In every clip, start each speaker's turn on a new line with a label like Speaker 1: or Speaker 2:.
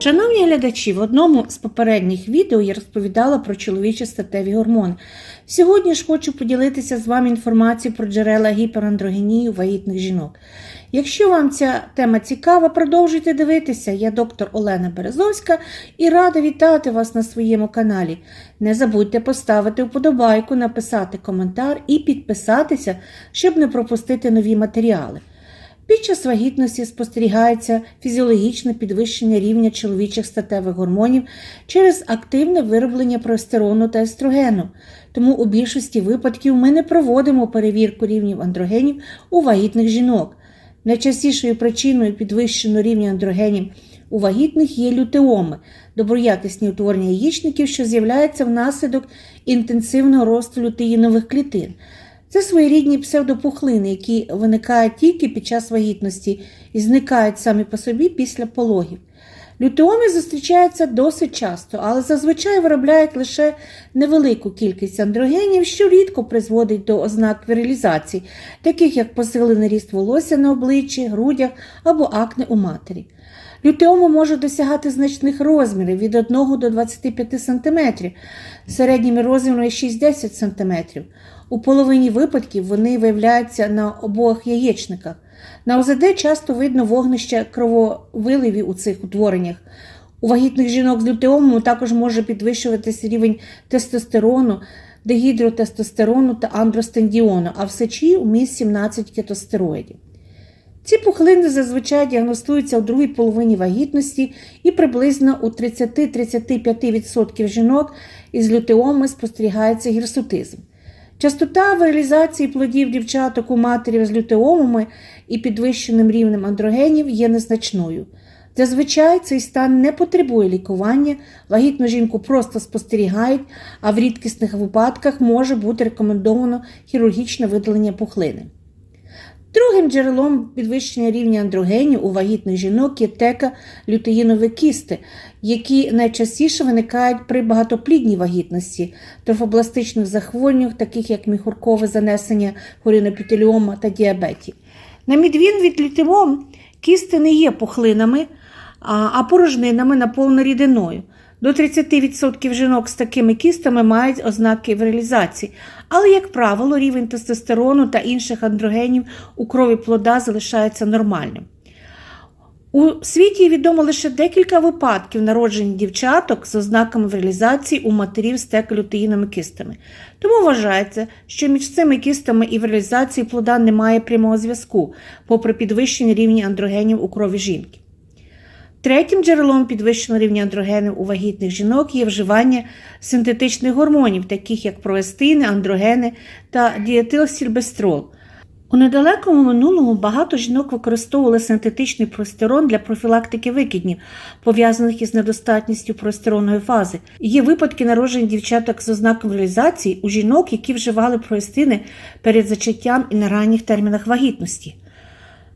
Speaker 1: Шановні глядачі, в одному з попередніх відео я розповідала про чоловічі статеві гормони. Сьогодні ж хочу поділитися з вами інформацією про джерела гіперандрогенії у вагітних жінок. Якщо вам ця тема цікава, продовжуйте дивитися. Я доктор Олена Березовська і рада вітати вас на своєму каналі. Не забудьте поставити вподобайку, написати коментар і підписатися, щоб не пропустити нові матеріали. Під час вагітності спостерігається фізіологічне підвищення рівня чоловічих статевих гормонів через активне вироблення простерону та естрогену. Тому у більшості випадків ми не проводимо перевірку рівнів андрогенів у вагітних жінок. Найчастішою причиною підвищеного рівня андрогенів у вагітних є лютеоми, доброякісні утворення яєчників, що з'являються внаслідок інтенсивного росту лютеїнових клітин. Це своєрідні псевдопухлини, які виникають тільки під час вагітності і зникають самі по собі після пологів. Лютеоми зустрічаються досить часто, але зазвичай виробляють лише невелику кількість андрогенів, що рідко призводить до ознак вірилізації, таких як посилений ріст волосся на обличчі, грудях або акне у матері. Лютеоми можуть досягати значних розмірів від 1 до 25 см, середніми розмірами 6-10 см. У половині випадків вони виявляються на обох яєчниках. На ОЗД часто видно вогнище крововиливів у цих утвореннях. У вагітних жінок з лютеомом також може підвищуватися рівень тестостерону, дегідротестостерону та андростендіону, а в сечі у міст 17 кетостероїдів. Ці пухлини зазвичай діагностуються у другій половині вагітності і приблизно у 30-35% жінок із лютеоми спостерігається гірсутизм. Частота виралізації плодів дівчаток у матерів з лютеомами і підвищеним рівнем андрогенів є незначною. Зазвичай цей стан не потребує лікування, вагітну жінку просто спостерігають, а в рідкісних випадках може бути рекомендовано хірургічне видалення пухлини. Другим джерелом підвищення рівня андрогенів у вагітних жінок є тека лютеїнові кісти, які найчастіше виникають при багатоплідній вагітності, трофобластичних захворюваннях, таких як міхуркове занесення, хорінопітеліома та діабеті. На відміну від лютеом, кісти не є пухлинами, а порожнинами наповнені рідиною. До 30% жінок з такими кістами мають ознаки віралізації, але, як правило, рівень тестостерону та інших андрогенів у крові плода залишається нормальним. У світі відомо лише декілька випадків народження дівчаток з ознаками віралізації у матерів з теколютеїними кистами. Тому вважається, що між цими кістами і віралізацією плода немає прямого зв'язку, попри підвищення рівня андрогенів у крові жінки. Третім джерелом підвищеного рівня андрогенів у вагітних жінок є вживання синтетичних гормонів, таких як проестини, андрогени та діетилсільбестрол. У недалекому минулому багато жінок використовували синтетичний простерон для профілактики викиднів, пов'язаних із недостатністю простеронної фази. Є випадки народження дівчаток з ознаком реалізації у жінок, які вживали проестини перед зачаттям і на ранніх термінах вагітності.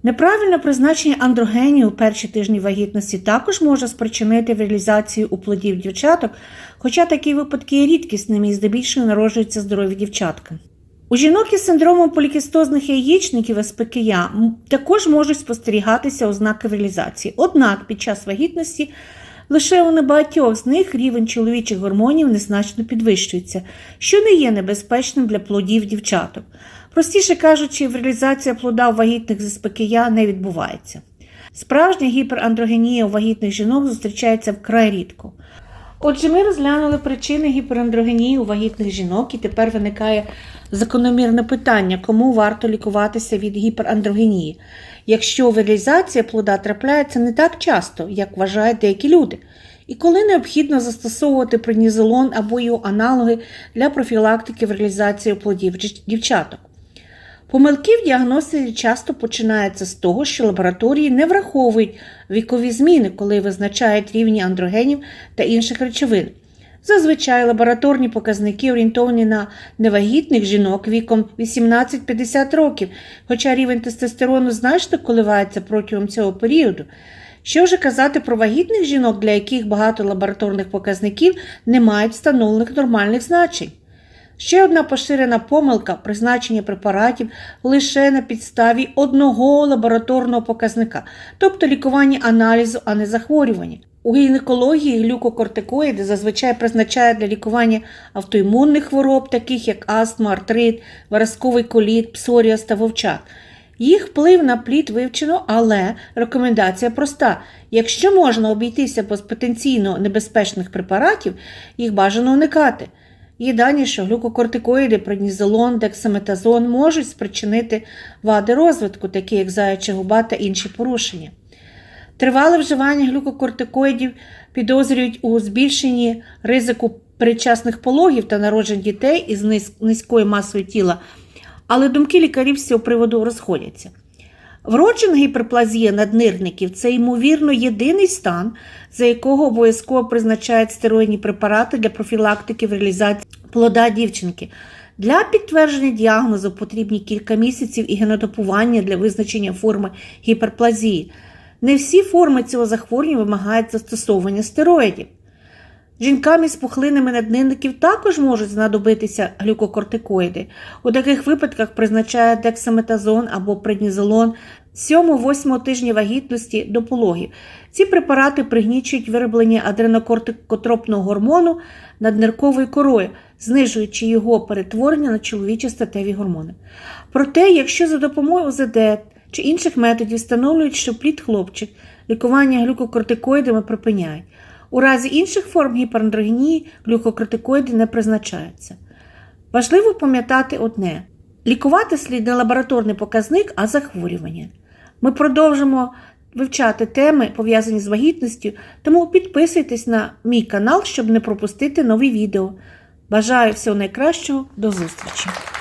Speaker 1: Неправильне призначення андрогенів у перші тижні вагітності також може спричинити реалізацію у плодів дівчаток, хоча такі випадки є рідкісними і здебільшого народжуються здорові дівчатка. У жінок із синдромом полікістозних яєчників СПКЯ також можуть спостерігатися ознаки реалізації. Однак під час вагітності лише у небагатьох з них рівень чоловічих гормонів незначно підвищується, що не є небезпечним для плодів дівчаток. Простіше кажучи, реалізація плода у вагітних з СПКЯ не відбувається. Справжня гіперандрогенія у вагітних жінок зустрічається вкрай рідко. Отже, ми розглянули причини гіперандрогенії у вагітних жінок, і тепер виникає закономірне питання, кому варто лікуватися від гіперандрогенії, якщо реалізація плода трапляється не так часто, як вважають деякі люди, і коли необхідно застосовувати принізолон або його аналоги для профілактики реалізації плодів дівчаток. Помилки в діагностиці часто починаються з того, що лабораторії не враховують вікові зміни, коли визначають рівні андрогенів та інших речовин. Зазвичай лабораторні показники орієнтовані на невагітних жінок віком 18-50 років, хоча рівень тестостерону значно коливається протягом цього періоду. Що вже казати про вагітних жінок, для яких багато лабораторних показників не мають встановлених нормальних значень. Ще одна поширена помилка призначення препаратів лише на підставі одного лабораторного показника, тобто лікування аналізу, а не захворювання. У гінекології глюкокортикоїди зазвичай призначають для лікування автоімунних хвороб, таких як астма, артрит, виразковий коліт, псоріаз та вовчак. Їх вплив на плід вивчено, але рекомендація проста: якщо можна обійтися без потенційно небезпечних препаратів, їх бажано уникати. Є дані, що глюкокортикоїди, преднізолон, дексаметазон можуть спричинити вади розвитку, такі як заяча губа та інші порушення. Тривале вживання глюкокортикоїдів підозрюють у збільшенні ризику передчасних пологів та народжень дітей із низькою масою тіла, але думки лікарів з цього приводу розходяться. Вроджена гіперплазія наднирників це, ймовірно, єдиний стан, за якого обов'язково призначають стероїдні препарати для профілактики в реалізації плода дівчинки. Для підтвердження діагнозу потрібні кілька місяців і генотипування для визначення форми гіперплазії. Не всі форми цього захворювання вимагають застосовування стероїдів. Жінкам із пухлинами наднирників також можуть знадобитися глюкокортикоїди. У таких випадках призначають дексаметазон або преднізолон 7-8 тижня вагітності до пологів. Ці препарати пригнічують вироблення адренокортикотропного гормону наднирковою корою, знижуючи його перетворення на чоловічі статеві гормони. Проте, якщо за допомогою ОЗД чи інших методів встановлюють, що плід хлопчик, лікування глюкокортикоїдами припиняють. У разі інших форм гіперандрогенії глюкокортикоїди не призначаються. Важливо пам'ятати одне: лікувати слід не лабораторний показник, а захворювання. Ми продовжимо вивчати теми, пов'язані з вагітністю, тому підписуйтесь на мій канал, щоб не пропустити нові відео. Бажаю всього найкращого, до зустрічі!